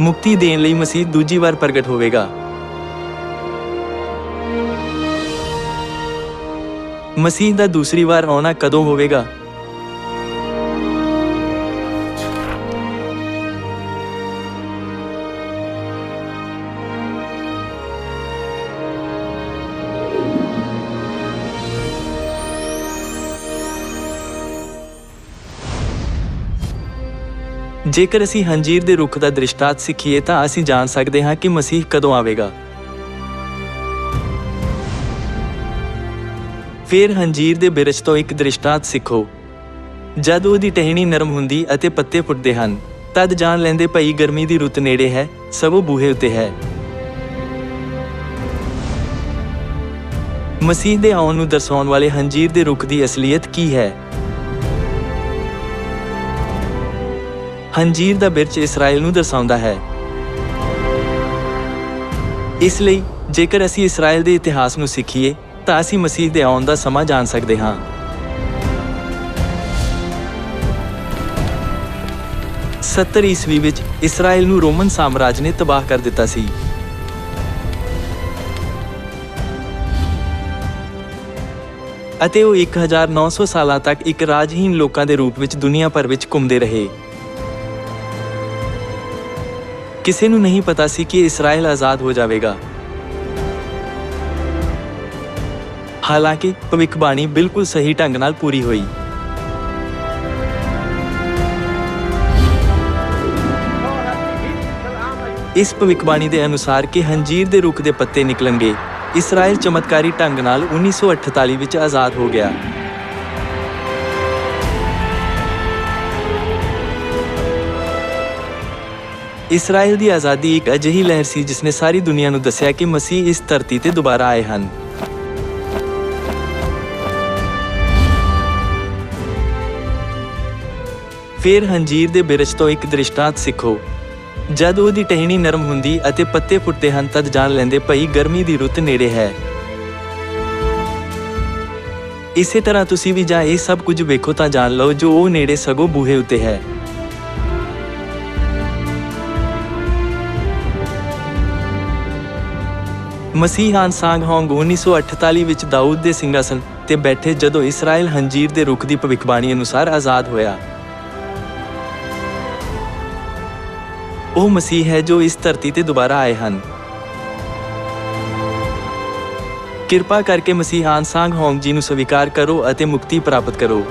ਮੁਕਤੀ ਦੇਣ ਲਈ ਮਸੀਹ ਦੂਜੀ ਵਾਰ ਪ੍ਰਗਟ ਹੋਵੇਗਾ। ਮਸੀਹ ਦਾ ਦੂਸਰੀ ਵਾਰ ਆਉਣਾ ਕਦੋਂ ਹੋਵੇਗਾ? ਜੇਕਰ ਅਸੀਂ ਹੰਜੀਰ ਦੇ ਰੁੱਖ ਦਾ ਦ੍ਰਿਸ਼ਟਾਂਤ ਸਿੱਖੀਏ ਤਾਂ ਅਸੀਂ ਜਾਣ ਸਕਦੇ ਹਾਂ ਕਿ ਮਸੀਹ ਕਦੋਂ ਆਵੇਗਾ। ਫਿਰ ਹੰਜੀਰ ਦੇ ਬਿਰਛ ਤੋਂ ਇੱਕ ਦ੍ਰਿਸ਼ਟਾਂਤ ਸਿੱਖੋ। ਜਦ ਉਹਦੀ ਟਹਿਣੀ ਨਰਮ ਹੁੰਦੀ ਅਤੇ ਪੱਤੇ ਫੁੱਟਦੇ ਹਨ, ਤਦ ਜਾਣ ਲੈਂਦੇ ਭਈ ਗਰਮੀ ਦੀ ਰੁੱਤ ਨੇੜੇ ਹੈ ਸਭੋ ਬੂਹੇ ਉੱਤੇ ਹੈ। ਮਸੀਹ ਦੇ ਆਉਣ ਨੂੰ ਦਰਸਾਉਣ ਵਾਲੇ ਹੰਜੀਰ ਦੇ ਰੁੱਖ ਦੀ ਅਸਲੀਅਤ ਕੀ ਹੈ? ਹੰਜੀਰ ਦਾ ਬਿਰਚ ਇਸਰਾਇਲ ਨੂੰ ਦਰਸਾਉਂਦਾ ਹੈ। ਇਸ ਲਈ ਜੇਕਰ ਅਸੀਂ ਇਸਰਾਇਲ ਦੇ ਇਤਿਹਾਸ ਨੂੰ ਸਿੱਖੀਏ, ਤਾਂ ਅਸੀਂ ਮਸੀਹ ਦੇ ਆਉਣ ਦਾ ਸਮਾਂ ਜਾਣ ਸਕਦੇ ਹਾਂ। ਸੱਤਰ ਈਸਵੀ ਵਿੱਚ ਇਸਰਾਇਲ ਨੂੰ ਰੋਮਨ ਸਾਮਰਾਜ ਨੇ ਤਬਾਹ ਕਰ ਦਿੱਤਾ ਸੀ। ਅਤੇ ਉਹ 1900 ਸਾਲਾਂ ਤੱਕ ਇੱਕ ਰਾਜਹੀਨ ਲੋਕਾਂ ਦੇ ਰੂਪ ਵਿੱਚ ਦੁਨੀਆ ਭਰ ਵਿੱਚ ਘੁੰਮਦੇ ਰਹੇ। ਕਿਸੇ ਨੂੰ ਨਹੀਂ ਪਤਾ ਸੀ ਕਿ ਇਸਰਾਇਲ ਆਜ਼ਾਦ ਹੋ ਜਾਵੇਗਾ ਹਾਲਾਂਕਿ ਭਵਿੱਖਬਾਣੀ ਬਿਲਕੁਲ ਸਹੀ ਢੰਗ ਨਾਲ ਪੂਰੀ ਹੋਈ ਇਸ ਭਵਿੱਖਬਾਣੀ ਦੇ ਅਨੁਸਾਰ ਕਿ ਹੰਜੀਰ ਦੇ ਰੁੱਖ ਦੇ ਪੱਤੇ ਨਿਕਲਣਗੇ ਇਸਰਾਇਲ ਚਮਤਕਾਰੀ ਢੰਗ ਨਾਲ 1948 ਵਿੱਚ ਆਜ਼ਾਦ ਹੋ ਗਿਆ ਇਸਰਾਇਲ ਦੀ ਆਜ਼ਾਦੀ ਇੱਕ ਅਜਿਹੀ ਲਹਿਰ ਸੀ ਜਿਸਨੇ ਸਾਰੀ ਦੁਨੀਆ ਨੂੰ ਦੱਸਿਆ ਕਿ ਮਸੀਹ ਇਸ ਧਰਤੀ ਤੇ ਦੁਬਾਰਾ ਆਏ ਹਨ। ਫਿਰ ਹੰਜੀਰ ਦੇ ਬਿਰਛ ਤੋਂ ਇੱਕ ਦ੍ਰਿਸ਼ਟਾਂਤ ਸਿੱਖੋ। ਜਦ ਉਹਦੀ ਟਹਿਣੀ ਨਰਮ ਹੁੰਦੀ ਅਤੇ ਪੱਤੇ ਫੁੱਟਦੇ ਹਨ, ਤਦ ਜਾਣ ਲੈਂਦੇ ਭਈ ਗਰਮੀ ਦੀ ਰੁੱਤ ਨੇੜੇ ਹੈ। ਇਸੇ ਤਰ੍ਹਾਂ ਤੁਸੀਂ ਵੀ ਜਾਂ ਇਹ ਸਭ ਕੁਝ ਵੇਖੋ ਤਾਂ ਜਾਣ ਲਓ ਜੋ ਉਹ ਨੇੜੇ ਸਗੋਂ ਬੂਹੇ ਉੱਤੇ ਹੈ। ਮਸੀਹ ਸਾਂਗ ਹੋਂਗ 1948 ਵਿੱਚ ਦਾਊਦ ਦੇ ਸਿੰਘਾਸਨ ਤੇ ਬੈਠੇ ਜਦੋਂ ਇਸਰਾਇਲ ਹੰਜੀਰ ਦੇ ਰੁੱਖ ਦੀ ਭਵਿੱਖਬਾਣੀ ਅਨੁਸਾਰ ਆਜ਼ਾਦ ਹੋਇਆ। ਉਹ ਮਸੀਹ ਹੈ ਜੋ ਇਸ ਧਰਤੀ ਤੇ ਦੁਬਾਰਾ ਆਏ ਹਨ। ਕਿਰਪਾ ਕਰਕੇ ਮਸੀਹਾਨ ਸਾਂਗ ਹੋਂਗ ਜੀ ਨੂੰ ਸਵੀਕਾਰ ਕਰੋ ਅਤੇ ਮੁਕਤੀ ਪ੍ਰਾਪਤ ਕਰੋ।